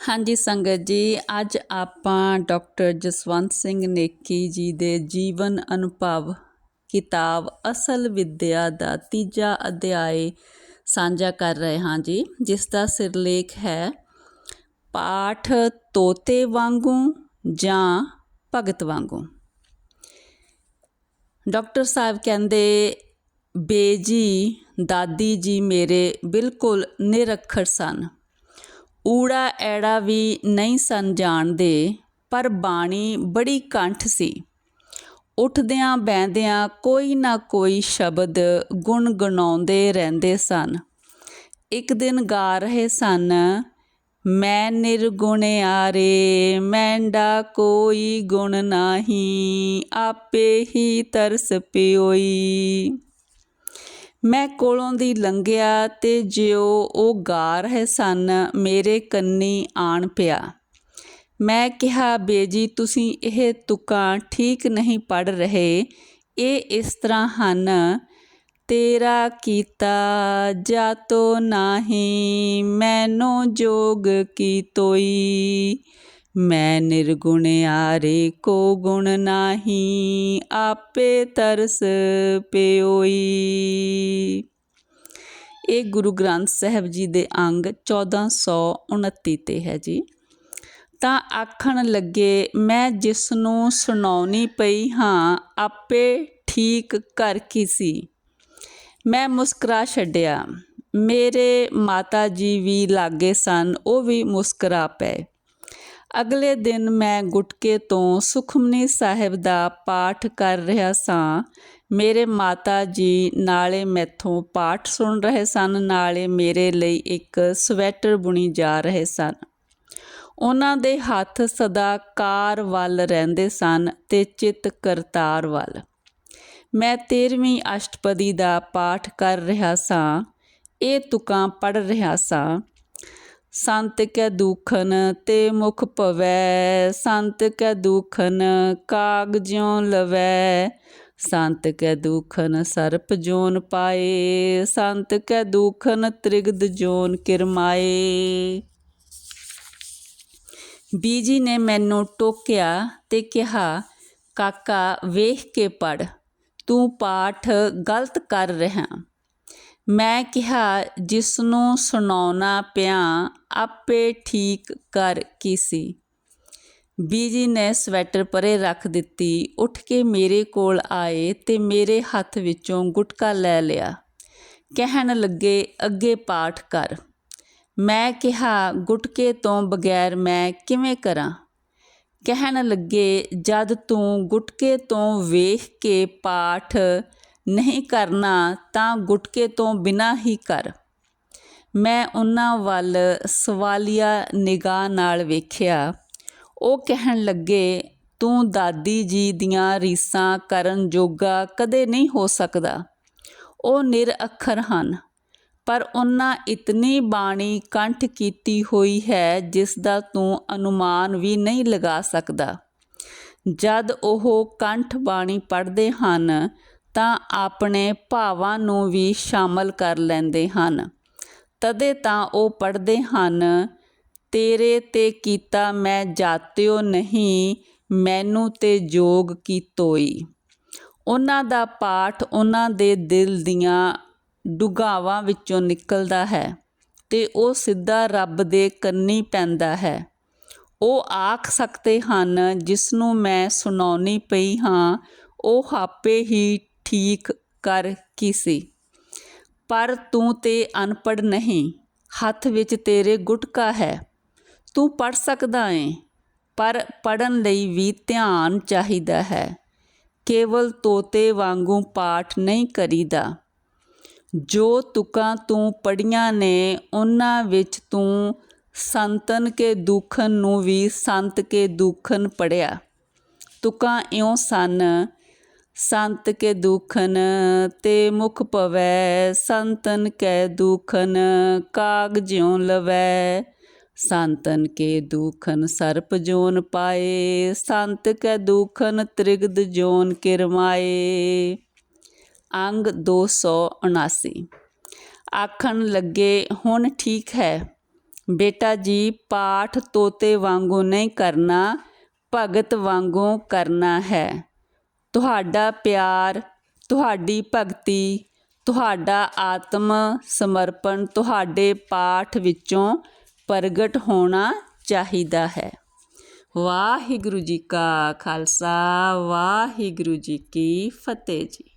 ਹਾਂਜੀ ਸੰਗਤ ਜੀ, ਅੱਜ ਆਪਾਂ ਡਾਕਟਰ ਜਸਵੰਤ ਸਿੰਘ ਨੇਕੀ ਜੀ ਦੇ ਜੀਵਨ ਅਨੁਭਵ ਕਿਤਾਬ ਅਸਲ ਵਿਦਿਆ ਦਾ ਤੀਜਾ ਅਧਿਆਇ ਸਾਂਝਾ ਕਰ ਰਹੇ ਹਾਂ ਜੀ, ਜਿਸ ਦਾ ਸਿਰਲੇਖ ਹੈ, ਪਾਠ ਤੋਤੇ ਵਾਂਗੂ ਜਾਂ ਭਗਤ ਵਾਂਗੂ। ਡਾਕਟਰ ਸਾਹਿਬ ਕਹਿੰਦੇ, ਬੇਜੀ ਦਾਦੀ ਜੀ ਮੇਰੇ ਬਿਲਕੁਲ ਨਿਰੱਖਰ ਸਨ। ਊੜਾ ਐੜਾ ਵੀ ਨਹੀਂ ਸਨ ਜਾਣਦੇ, ਪਰ ਬਾਣੀ ਬੜੀ ਕੰਠ ਸੀ। ਉੱਠਦਿਆਂ ਬੈੰਦਿਆਂ ਕੋਈ ਨਾ ਕੋਈ ਸ਼ਬਦ ਗੁਣ ਗੁਣਗੁਣਾਉਂਦੇ ਰਹਿੰਦੇ ਸਨ। ਇੱਕ ਦਿਨ ਗਾ ਰਹੇ ਸਨ, ਮੈਂ ਨਿਰਗੁਣ ਨਿਰਗੁਣਿਆਰੇ ਮੈਂਡਾ ਕੋਈ ਗੁਣ ਨਾਹੀ, ਆਪੇ ਹੀ ਤਰਸ ਪਿਓਈ। ਮੈਂ ਕੋਲੋਂ ਦੀ ਲੰਘਿਆ ਤੇ ਜਿਉ ਉਹ ਗਾ ਰਹੇ ਸਨ, ਮੇਰੇ ਕੰਨੀ ਆਣ ਪਿਆ। ਮੈਂ ਕਿਹਾ, ਬੇਜੀ, ਤੁਸੀਂ ਇਹ ਤੁਕਾਂ ਠੀਕ ਨਹੀਂ ਪੜ ਰਹੇ। ਇਹ ਇਸ ਤਰ੍ਹਾਂ ਹਨ, ਤੇਰਾ ਕੀਤਾ ਜਾਤੋ ਨਾਹੀ, ਮੈਨੋ ਜੋਗ ਕੀ ਤੋਈ। ਮੈਂ ਨਿਰਗੁਣ ਨਿਰਗੁਣਿਆਰੇ ਕੋ ਗੁਣ ਨਾਹੀ, ਆਪੇ ਤਰਸ ਪਿਓਈ। ਇਹ ਗੁਰੂ ਗ੍ਰੰਥ ਸਾਹਿਬ ਜੀ ਦੇ ਅੰਗ 1429 ਤੇ ਹੈ ਜੀ। ਤਾਂ ਆਖਣ ਲੱਗੇ, ਮੈਂ ਜਿਸ ਨੂੰ ਸੁਣਾਉਣੀ ਪਈ ਹਾਂ, ਆਪੇ ਠੀਕ ਕਰ ਕੀ ਸੀ? ਮੈਂ ਮੁਸਕਰਾ ਛੱਡਿਆ। ਮੇਰੇ ਮਾਤਾ ਜੀ ਵੀ ਲਾਗੇ ਸਨ, ਉਹ ਵੀ ਮੁਸਕਰਾ ਪਏ। ਅਗਲੇ ਦਿਨ ਮੈਂ ਗੁਟਕੇ ਤੋਂ ਸੁਖਮਨੀ ਸਾਹਿਬ ਦਾ ਪਾਠ ਕਰ ਰਿਹਾ ਸਾਂ। ਮੇਰੇ ਮਾਤਾ ਜੀ ਨਾਲੇ ਮੈਥੋਂ ਪਾਠ ਸੁਣ ਰਹੇ ਸਨ, ਨਾਲੇ ਮੇਰੇ ਲਈ ਇੱਕ ਸਵੈਟਰ ਬੁਣੀ ਜਾ ਰਹੇ ਸਨ। ਉਹਨਾਂ ਦੇ ਹੱਥ ਸਦਾ ਕਾਰ ਵੱਲ ਰਹਿੰਦੇ ਸਨ ਤੇ ਚਿੱਤ ਕਰਤਾਰ ਵੱਲ। ਮੈਂ 13ਵੀਂ ਅਸ਼ਟਪਦੀ ਦਾ ਪਾਠ ਕਰ ਰਿਹਾ ਸਾਂ। ਇਹ ਤੁਕਾਂ ਪੜ ਰਿਹਾ ਸਾਂ। ਸੰਤ ਕੈ ਦੁਖਨ ਤੇ ਮੁਖ ਪਵੈ ਸੰਤ ਕੈ ਦੁਖਨ ਕਾਗ ਜਿਉ ਲਵੈ। ਸੰਤ ਕੈ ਦੁਖਨ ਸਰਪ ਜੋਨ ਪਾਏ, ਸੰਤ ਕੈ ਦੁਖਨ ਤ੍ਰਿਗਦ ਜੋਨ ਕਿਰਮਾਏ। ਬੀਜੀ ਨੇ ਮੈਨੂੰ ਟੋਕਿਆ ਤੇ ਕਿਹਾ, ਕਾਕਾ, ਵੇਖ ਕੇ ਪੜ ਤੂੰ ਪਾਠ ਗਲਤ ਕਰ ਰਿਹਾ। ਮੈਂ ਕਿਹਾ ਜਿਸ ਨੂੰ ਸੁਣਾਉਣਾ ਪਿਆ, ਆਪੇ ਠੀਕ ਕਰ ਕੀ ਸੀ? ਬੀਜੀ ਨੇ ਸਵੈਟਰ ਪਰੇ ਰੱਖ ਦਿੱਤੀ, ਉੱਠ ਕੇ ਮੇਰੇ ਕੋਲ ਆਏ ਤੇ ਮੇਰੇ ਹੱਥ ਵਿੱਚੋਂ ਗੁਟਕਾ ਲੈ ਲਿਆ। ਕਹਿਣ ਲੱਗੇ, ਅੱਗੇ ਪਾਠ ਕਰ। ਮੈਂ ਕਿਹਾ, ਗੁਟਕੇ ਤੋਂ ਬਗੈਰ ਮੈਂ ਕਿਵੇਂ ਕਰਾਂ? ਕਹਿਣ ਲੱਗੇ, ਜਦ ਤੂੰ ਗੁਟਕੇ ਤੋਂ ਵੇਖ ਕੇ ਪਾਠ ਨਹੀਂ ਕਰਨਾ ਤਾਂ ਗੁਟਕੇ ਤੋਂ ਬਿਨਾਂ ਹੀ ਕਰ। ਮੈਂ ਉਹਨਾਂ ਵੱਲ ਸਵਾਲੀਆ ਨਿਗਾਹ ਨਾਲ ਵੇਖਿਆ। ਉਹ ਕਹਿਣ ਲੱਗੇ, ਤੂੰ ਦਾਦੀ ਜੀ ਦੀਆਂ ਰੀਸਾਂ ਕਰਨ ਜੋਗਾ ਕਦੇ ਨਹੀਂ ਹੋ ਸਕਦਾ। ਉਹ ਨਿਰਅਖਰ ਹਨ। ਪਰ ਉਹਨਾਂ ਇਤਨੀ ਬਾਣੀ ਕੰਠ ਕੀਤੀ ਹੋਈ ਹੈ ਜਿਸ ਦਾ ਤੂੰ ਅਨੁਮਾਨ ਵੀ ਨਹੀਂ ਲਗਾ ਸਕਦਾ। ਜਦ ਉਹ ਕੰਠ ਬਾਣੀ ਪੜ੍ਹਦੇ ਹਨ ਤਾਂ ਆਪਣੇ ਭਾਵਾਂ ਨੂੰ ਵੀ ਸ਼ਾਮਲ ਕਰ ਲੈਂਦੇ ਹਨ। ਤਦੇ ਤਾਂ ਉਹ ਪੜ੍ਹਦੇ ਹਨ, ਤੇਰੇ ਤੇ ਕੀਤਾ ਮੈਂ ਜਾਤਿਓ ਨਹੀਂ, ਮੈਨੂੰ ਤੇ ਜੋਗ ਕੀ ਤੋਈ। ਉਹਨਾਂ ਦਾ ਪਾਠ ਉਹਨਾਂ ਦੇ ਦਿਲ ਦੀਆਂ ਡੁਗਾਵਾਂ ਵਿੱਚੋਂ ਨਿਕਲਦਾ ਹੈ ਤੇ ਉਹ ਸਿੱਧਾ ਰੱਬ ਦੇ ਕੰਨੀ ਪੈਂਦਾ ਹੈ। ਉਹ ਆਖ ਸਕਦੇ ਹਨ ਜਿਸ ਨੂੰ ਮੈਂ ਸੁਣਾਉਣੀ ਪਈ ਹਾਂ, ਉਹ ਆਪੇ ਹੀ ਠੀਕ ਕਰ ਕੀ ਸੀ? ਪਰ ਤੂੰ ਤੇ ਅਨਪੜ ਨਹੀਂ, ਹੱਥ ਵਿੱਚ ਤੇਰੇ ਗੁਟਕਾ ਹੈ। ਤੂੰ ਪੜ ਸਕਦਾ ਏ, ਪਰ ਪੜਨ ਲਈ ਵੀ ਧਿਆਨ ਚਾਹੀਦਾ ਹੈ। ਕੇਵਲ ਤੋਤੇ ਵਾਂਗੂ ਪਾਠ ਨਹੀਂ ਕਰੀਦਾ। ਜੋ ਤੁਕਾਂ ਤੂੰ ਪੜੀਆਂ ਨੇ, ਉਹਨਾਂ ਵਿੱਚ ਤੂੰ ਸੰਤਨ ਕੇ ਦੁਖਨ ਨੂੰ ਵੀ ਸੰਤ ਕੇ ਦੁਖਨ ਪੜਿਆ ਤੁਕਾਂ ਇਉਂ ਸਨ ਸੰਤ ਕੇ ਦੁਖਨ ਤੇ ਮੁਖ ਪਵੈ ਸੰਤਨ ਕੈ ਦੁਖਨ, ਕਾਗ ਜਿਉ ਲਵੈ। ਸੰਤਨ ਕੇ ਦੁਖਨ ਸਰਪ ਜੋਨ ਪਾਏ, ਸੰਤ ਕੈ ਦੁਖਨ ਤ੍ਰਿਗਦ ਜੋਨ ਕਿਰਮਾਏ। ਅੰਗ 279 ਆਖਣ ਲੱਗੇ, ਹੁਣ ਠੀਕ ਹੈ। ਬੇਟਾ ਜੀ, ਪਾਠ ਤੋਤੇ ਵਾਂਗੂ ਨਹੀਂ ਕਰਨਾ, ਭਗਤ ਵਾਂਗੂ ਕਰਨਾ ਹੈ। ਤੁਹਾਡਾ ਪਿਆਰ, ਤੁਹਾਡੀ ਭਗਤੀ, ਤੁਹਾਡਾ ਆਤਮ ਸਮਰਪਣ ਤੁਹਾਡੇ ਪਾਠ ਵਿੱਚੋਂ ਪ੍ਰਗਟ ਹੋਣਾ ਚਾਹੀਦਾ ਹੈ। ਵਾਹਿਗੁਰੂ ਜੀ ਕਾ ਖਾਲਸਾ, ਵਾਹਿਗੁਰੂ ਜੀ ਕੀ ਫਤਿਹ ਜੀ।